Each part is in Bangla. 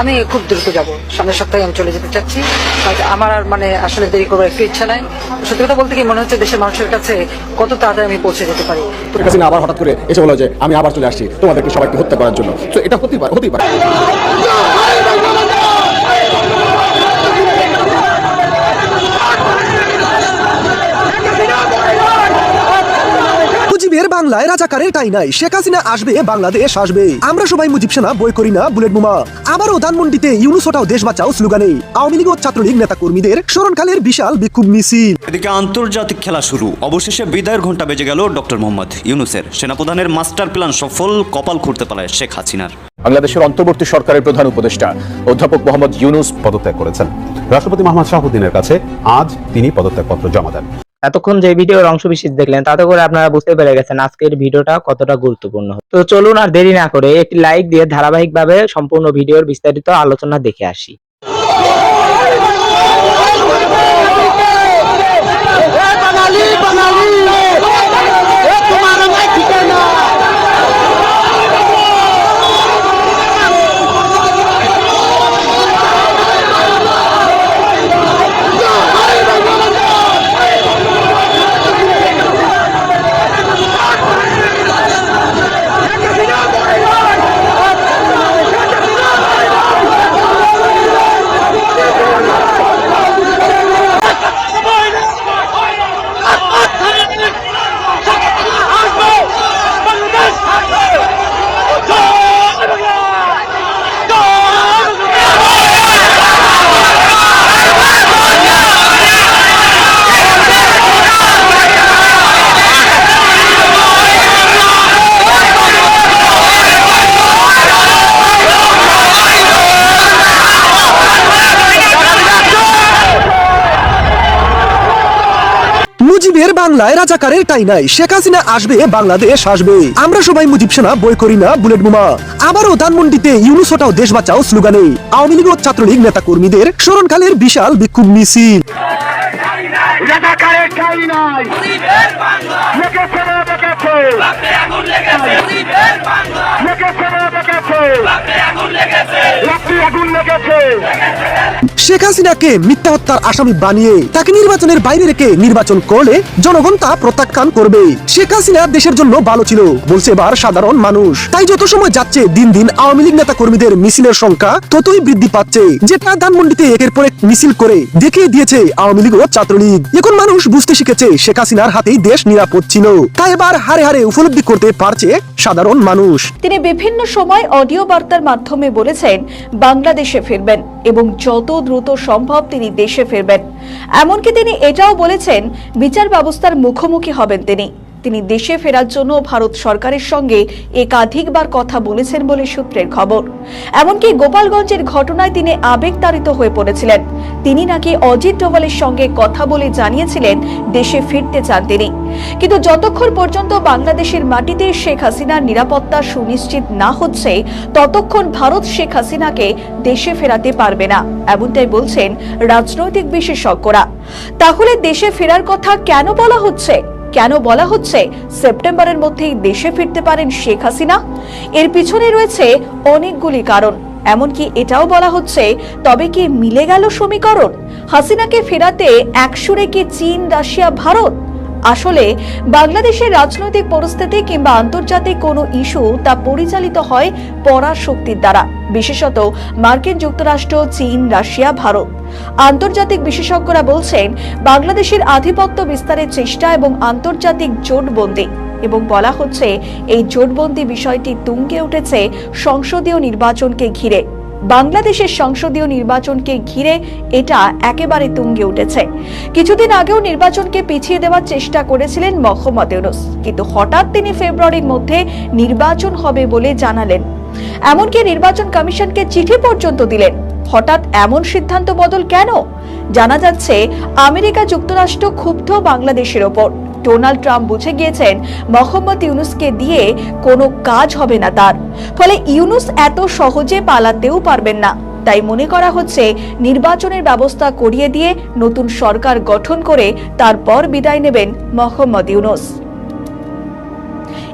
আমি খুব দ্রুত যাব। সামনের সপ্তাহে আমি চলে যেতে চাচ্ছি। আমার আর মানে আসলে দেরি করবার একটু ইচ্ছা নাই। সত্যি কথা বলতে কি মনে হচ্ছে দেশের মানুষের কাছে কত তাড়াতাড়ি আমি পৌঁছে যেতে পারি? কাছে আবার হঠাৎ করে এসে বলো যে, আমি আবার চলে আসছি। তোমাদেরকে সবাইকে হত্যা করার জন্য। তো এটা হতেই পারে হতেই পারে। বাংলায় রাজাকারের টাই নাই। শেখ হাসিনা আসবে বাংলাদেশ আসবে। আমরা সবাই মুজিব সেনা বই করি না বুলেট বোমা। আবারও ধানমন্ডিতে ইউনুসোটাও দেশ বাঁচাও স্লোগানে। আওয়ামী লীগ ও ছাত্রলীগ নেতা কর্মীদের স্মরণকালের বিশাল বিক্ষোভ মিছিল। এদিকে আন্তর্জাতিক খেলা শুরু। অবশেষে বিদায়ের ঘণ্টা বেজে গেল ডক্টর মোহাম্মদ ইউনুসের। সেনাপ্রধানের মাস্টার প্ল্যান সফল কপাল খুঁড়তে পালায় শেখ হাসিনার। বাংলাদেশের অন্তর্বর্তী সরকারের প্রধান উপদেষ্টা অধ্যাপক মোহাম্মদ ইউনুস পদত্যাগ করেছেন। রাষ্ট্রপতি মোহাম্মদ শাহাবুদ্দিনের কাছে আজ তিনি পদত্যাগপত্র জমা দেন। এতক্ষণ যে ভিডিওর অংশ বিশেষ দেখলেন, তাতে করে আপনারা বুঝতে পেরে গেছেন আজকের ভিডিওটা কতটা গুরুত্বপূর্ণ। তো চলুন আর দেরি না করে একটি লাইক দিয়ে ধারাবাহিকভাবে সম্পূর্ণ ভিডিওর বিস্তারিত আলোচনা দেখে আসি। মুজিবের বাংলায় রাজাকারের টাই নাই। শেখ হাসিনা আসবে, বাংলাদেশ আসবে। আমরা সবাই মুজিব সেনা, বই করি না, বুলেট বোমা। আবারও ধানমন্ডিতে ইউনুসোটাও দেশ বাঁচাও স্লোগানে। আওয়ামী লীগ ও ছাত্রলীগ নেতা কর্মীদের স্মরণকালের বিশাল বিক্ষোভ মিছিল। রাজাকারের নাই। শেখ হাসিনাকে মিথ্যা হত্যার আসামি বানিয়ে তাকে নির্বাচনের বাইরে রেখে নির্বাচন করলে জনগণ তা প্রত্যাখ্যান করবে। শেখ হাসিনা দেশের জন্য ভালো ছিল, বলছে এবার সাধারণ মানুষ। তাই যত সময় যাচ্ছে, দিন দিন আওয়ামী লীগ নেতা কর্মীদের মিছিলের সংখ্যা ততই বৃদ্ধি পাচ্ছে যেটা ধানমন্ডিতে একের পর এক মিছিল করে দেখিয়ে দিয়েছে আওয়ামী লীগ ও ছাত্রলীগ। এখন মানুষ বুঝতে শিখেছে, শেখ হাসিনার হাতেই দেশ নিরাপদ ছিল। তাই এবার হারে হারে উপলব্ধি করতে পারছে সাধারণ মানুষ। তিনি বিভিন্ন সময় অডিও বার্তার মাধ্যমে বলেছেন, বাংলাদেশে ফিরবেন এবং যত দ্রুত সম্ভব তিনি দেশে ফিরবেন। এমনকি তিনি এটাও বলেছেন, বিচার ব্যবস্থার মুখোমুখি হবেন তিনি। তিনি দেশে ফেরার জন্য ভারত সরকারের সঙ্গে একাধিকবার কথা বলেছেন বলে সূত্রের খবর। এমনকি গোপালগঞ্জের ঘটনায় তিনি আবেগতাড়িত হয়ে পড়েছিলেন। তিনি নাকি অজিত ডোভালের সঙ্গে কথা বলে জানিয়েছিলেন, দেশে ফিরতে চান তিনি। কিন্তু যতক্ষণ পর্যন্ত বাংলাদেশের মাটিতে শেখ হাসিনার নিরাপত্তা সুনিশ্চিত না হচ্ছে, ততক্ষণ ভারত শেখ হাসিনাকে দেশে ফেরাতে পারবে না, এমনটাই বলছেন রাজনৈতিক বিশেষজ্ঞরা। তাহলে দেশে ফেরার কথা কেন বলা হচ্ছে? কেন বলা হচ্ছে সেপ্টেম্বরের মধ্যেই দেশে ফিরতে পারেন শেখ হাসিনা? এর পিছনে রয়েছে অনেকগুলি কারণ। এমনকি এটাও বলা হচ্ছে, তবে কি মিলে গেল সমীকরণ? হাসিনাকে ফেরাতে একসুরে কি চীন, রাশিয়া, ভারত? আসলে বাংলাদেশের রাজনৈতিক পরিস্থিতি কিংবা আন্তর্জাতিক কোনো ইস্যু তা পরিচালিত হয় পরাশক্তির দ্বারা, বিশেষত মার্কিন যুক্তরাষ্ট্র, চীন, রাশিয়া, ভারত। আন্তর্জাতিক বিশেষজ্ঞরা বলছেন, বাংলাদেশের আধিপত্য বিস্তারের চেষ্টা এবং আন্তর্জাতিক জোটবন্দি এবং বলা হচ্ছে, এই জোটবন্দি বিষয়টি তুঙ্গে উঠেছে সংসদীয় নির্বাচনকে ঘিরে। বাংলাদেশের সংসদীয় নির্বাচনকে ঘিরে এটা একেবারে তুঙ্গে উঠেছে। কিছুদিন আগেও নির্বাচনকে পিছিয়ে দেওয়ার চেষ্টা করেছিলেন মোহাম্মদ ইউনুস। কিন্তু হঠাৎ তিনি ফেব্রুয়ারির মধ্যে নির্বাচন হবে বলে জানালেন। এমনকি নির্বাচন কমিশনকে চিঠি পর্যন্ত দিলেন। হঠাৎ এমন সিদ্ধান্ত বদল কেন? জানা যাচ্ছে, আমেরিকা যুক্তরাষ্ট্র ক্ষুব্ধ বাংলাদেশের ওপর। ডোনাল্ড ট্রাম্প বুঝে গিয়েছেন মোহাম্মদ ইউনুসকে দিয়ে কোনো কাজ হবে না তার। ফলে ইউনুস এত সহজে পালাতেও পারবেন না। তাই মনে করা হচ্ছে নির্বাচনের ব্যবস্থা করিয়ে দিয়ে নতুন সরকার গঠন করে তারপর বিদায় নেবেন মোহাম্মদ ইউনুস।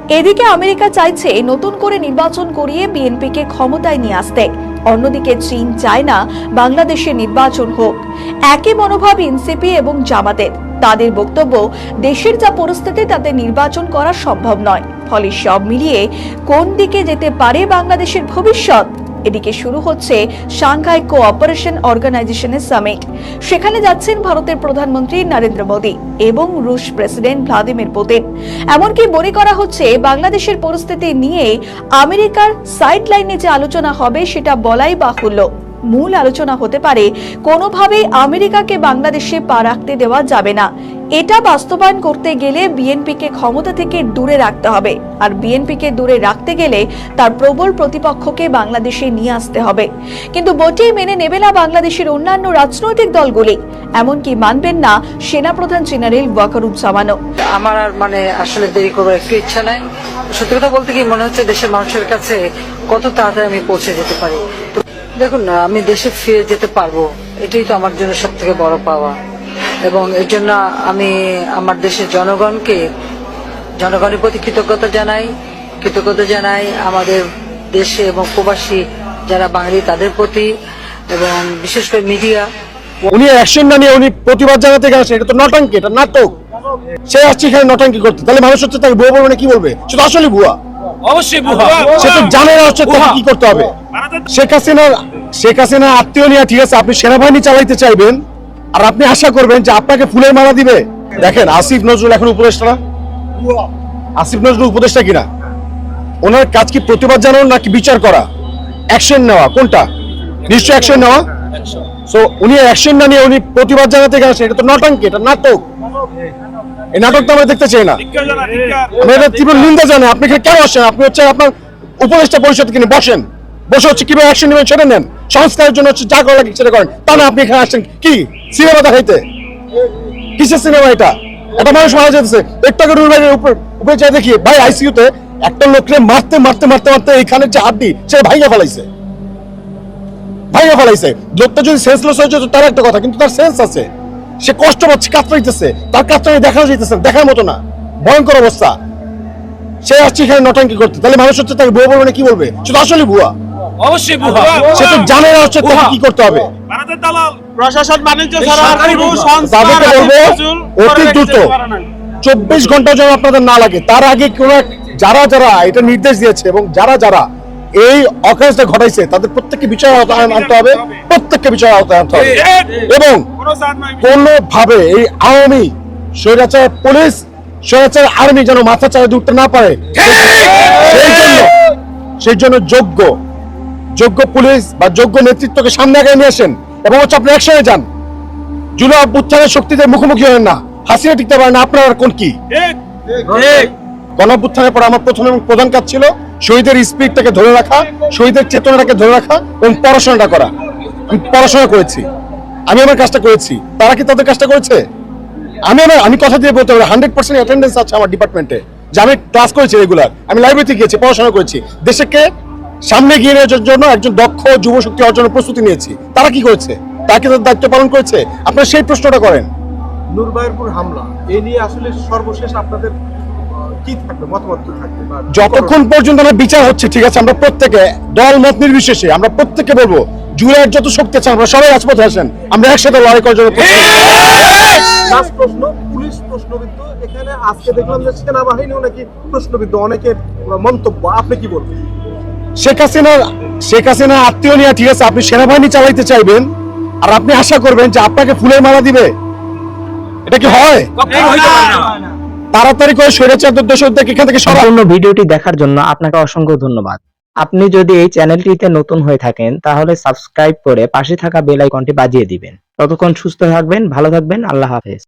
এদিকে আমেরিকা চাইছে নতুন করে নির্বাচন করিয়ে বিএনপিকে ক্ষমতায় নিয়ে আসতে। অন্যদিকে চীন চায় না বাংলাদেশে নির্বাচন হোক। একই মনোভাব এনসিপি এবং জামাতের। তাদের বক্তব্য, দেশের যা পরিস্থিতি, তাতে নির্বাচন করা সম্ভব নয়। ফলে সব মিলিয়ে কোন দিকে যেতে পারে বাংলাদেশের ভবিষ্যৎ? এদিকে শুরু হচ্ছে সাংঘাই কোঅপারেশন অর্গানাইজেশনের সামিট সেখানে যাচ্ছেন ভারতের প্রধানমন্ত্রী নরেন্দ্র মোদী এবং রুশ প্রেসিডেন্ট ভ্লাদিমির পুতিন। এমনকি মনে করা হচ্ছে, বাংলাদেশের পরিস্থিতি নিয়ে আমেরিকার সাইড লাইনে যে আলোচনা হবে, সেটা বলাই বাহুল্য। মূল আলোচনা হতে পারে, কোনোভাবেই আমেরিকাকে বাংলাদেশে পা রাখতে দেওয়া যাবে না। এটা বাস্তবায়ন করতে গেলে বিএনপিকে ক্ষমতা থেকে দূরে রাখতে হবে। আর বিএনপিকে দূরে রাখতে গেলে তার প্রবল প্রতিপক্ষকে বাংলাদেশে নিয়ে আসতে হবে। কিন্তু মোটেই মেনে নেবে না বাংলাদেশের অন্যান্য রাজনৈতিক দলগুলি। এমনকি মানবেন না সেনাপ্রধান জেনারেল ওয়াকারুজ্জামানও। আমার আর মানে আসলে দেরি করবার একটু ইচ্ছা নাই। সত্যি কথা বলতে কি মনে হচ্ছে দেশের মানুষের কাছে কত তাড়াতাড়ি আমি পৌঁছে যেতে পারি। দেখুন না, আমি দেশে ফিরে যেতে পারব। এটাই তো আমার জন্য সব থেকে বড় পাওয়া। এবং এর জন্য আমি আমার দেশের জনগণকে জনগণের প্রতি কৃতজ্ঞতা জানাই কৃতজ্ঞতা জানাই আমাদের দেশে এবং প্রবাসী যারা বাঙালি তাদের প্রতি এবং বিশেষ করে মিডিয়া। উনি অ্যাকশন না নিয়ে উনি প্রতিবাদ জানাতে গেছে এটা তো নটাঙ্কি এটা নাটক। সে আসছে এখানে নটাঙ্কি করতে তাহলে মানুষ হচ্ছে তাকে ভুয়া বলবে না কি বলবে? সে তো আসলে ভুয়া। অবশ্যই সে তো জানে না হচ্ছে তাকে কি করতে হবে। শেখ হাসিনার শেখ হাসিনার আত্মীয় নিয়ে ঠিক আছে আপনি সেনাবাহিনী চালাইতে চাইবেন আর আপনি আশা করবেন যে আপনাকে ফুলের মালা দিবে। দেখেন, আসিফ নজরুল এখন উপদেষ্টা না? আসিফ নজরুল উপদেষ্টা কিনা? ওনার কাজ কি প্রতিবাদ জানানো নাকি বিচার করা? অ্যাকশন নেওয়া, কোনটা? নিশ্চয় অ্যাকশন নেওয়া? সো উনি অ্যাকশন না নিয়ে উনি প্রতিবাদ জানাতে গেছে এটা তো নটাঙ্কি এটা নাটক। এই নাটক তো আমরা দেখতে চাই না। আমরা এটা তীব্র নিন্দা জানাই। আপনি কেন আসেন আপনি হচ্ছে আপনার উপদেষ্টা পরিষদ কিনে। বসেন। বসে হচ্ছে, কীভাবে অ্যাকশন নেবেন সেটা নেন। সংস্কারের জন্য হচ্ছে যা করা লাগে সেটা করেন। তা না, আপনি এখানে আসছেন কি? সিনেমা দেখাইতে? কিসের সিনেমা এটা? একটা মানুষ মারা যেতেছে একটু আগে রুল ভাইয়ের উপর উপরে যাই দেখি, ভাই আইসিইউতে একটা লোককে মারতে মারতে মারতে মারতে এখানে যে হাড্ডি সে ভাইয়া ফেলাইছে। ভাইয়া ফেলাইছে। লোকটা যদি সেন্সলেস হয়ে যেত, তার একটা কথা, কিন্তু তার সেন্স আছে। সে কষ্ট পাচ্ছে, কাতরাইতেছে। তার কাতরাই দেখা যাইতেছে দেখার মতো না। ভয়ঙ্কর অবস্থা। সে আসছে এখানে নটাঙ্কি করতে। তাহলে মানুষ হচ্ছে তাকে ভুয়া বলবে না, কি বলবে? সে তো আসলে ভুয়া। অবশ্যই সে তো জানে না হচ্ছে কি করতে হবে। প্রশাসন বাণিজ্য ছাড়া তাদেরকে বলব অতি দ্রুত। চব্বিশ ঘণ্টা যেন আপনাদের না লাগে। তার আগে কোন যারা যারা এটা নির্দেশ দিয়েছে এবং যারা যারা এই অকাজটা ঘটাইছে তাদের প্রত্যেককে বিচার আওতায় আনতে হবে প্রত্যেককে বিচার আওতায় আনতে হবে। এবং কোনোভাবে এই আওয়ামী স্বৈরাচার পুলিশ স্বৈরাচার আর্মি যেন মাথা চাড়ে উঠতে না পারে সেই জন্য সেই জন্য যোগ্য পুলিশ বা যোগ্য নেতৃত্বকে সামনে আগে নিয়ে আসেন এবং হচ্ছে আপনি একসঙ্গে যান। জুলাই অভ্যুত্থানের শক্তিতে মুখোমুখি হবেন না। হাসিনা টিকতে পারেন না। আপনার আর কোন কি? গণঅভ্যুত্থানের পর আমার প্রথম এবং প্রধান কাজ ছিল শহীদের স্পিরিটটাকে ধরে রাখা শহীদের চেতনাটাকে ধরে রাখা এবং পড়াশোনাটা করা। আমি পড়াশোনা করেছি। আমি আমার কাজটা করেছি। তারা কি তাদের কাজটা করেছে? আমি আমার আমি কথা দিয়ে বলতে পারি হান্ড্রেড পার্সেন্ট অ্যাটেন্ডেন্স আছে আমার ডিপার্টমেন্টে যে আমি ক্লাস করেছি রেগুলার আমি লাইব্রেরিতে গিয়েছি পড়াশোনা করেছি। দেশকে সামনে গিয়ে নেওয়ার জন্য একজন দক্ষ যুব শক্তি অর্জনের প্রস্তুতি নিয়েছি। তারা কি করেছে? তারা কি তাদের দায়িত্ব পালন করেছে? আপনারা সেই প্রশ্নটা করেন। নুরবায়রপুর হামলা এই নিয়ে আসলে সর্বশেষ আপনাদের যতক্ষণ পর্যন্ত আমার বিচার হচ্ছে ঠিক আছে আমরা প্রত্যেকে দল মত নির্বিশেষে আমরা প্রত্যেকে বলব জুলাইয়ের যত শক্তি আছে আমরা সবাই রাজপথে আসেন আমরা একসাথে লড়াই করার জন্য প্রশ্ন পুলিশ প্রশ্নবিদ্ধ। এখানে আজকে দেখলাম যে সেনাবাহিনীও নাকি প্রশ্নবিদ্ধ অনেকের মন্তব্য। আপনি কি বলবেন? শেখ হাসিনার শেখ হাসিনার আত্মীয় নিয়ে ঠিক আছে আপনি সেনাবাহিনী চালাইতে চাইবেন আর আপনি আশা করবেন যে আপনাকে ফুলের মালা দিবে। এটা কি হয়? তাড়াতাড়ি করে স্বৈরাচারদের দোষরদেরকে এখান থেকে সম্পূর্ণ ভিডিওটি দেখার জন্য আপনাকে অসংখ্য ধন্যবাদ। আপনি যদি এই চ্যানেলটিতে নতুন হয়ে থাকেন তাহলে সাবস্ক্রাইব করে পাশে থাকা বেল আইকনটি বাজিয়ে দিবেন। ততক্ষণ সুস্থ থাকবেন ভালো থাকবেন আল্লাহ হাফেজ।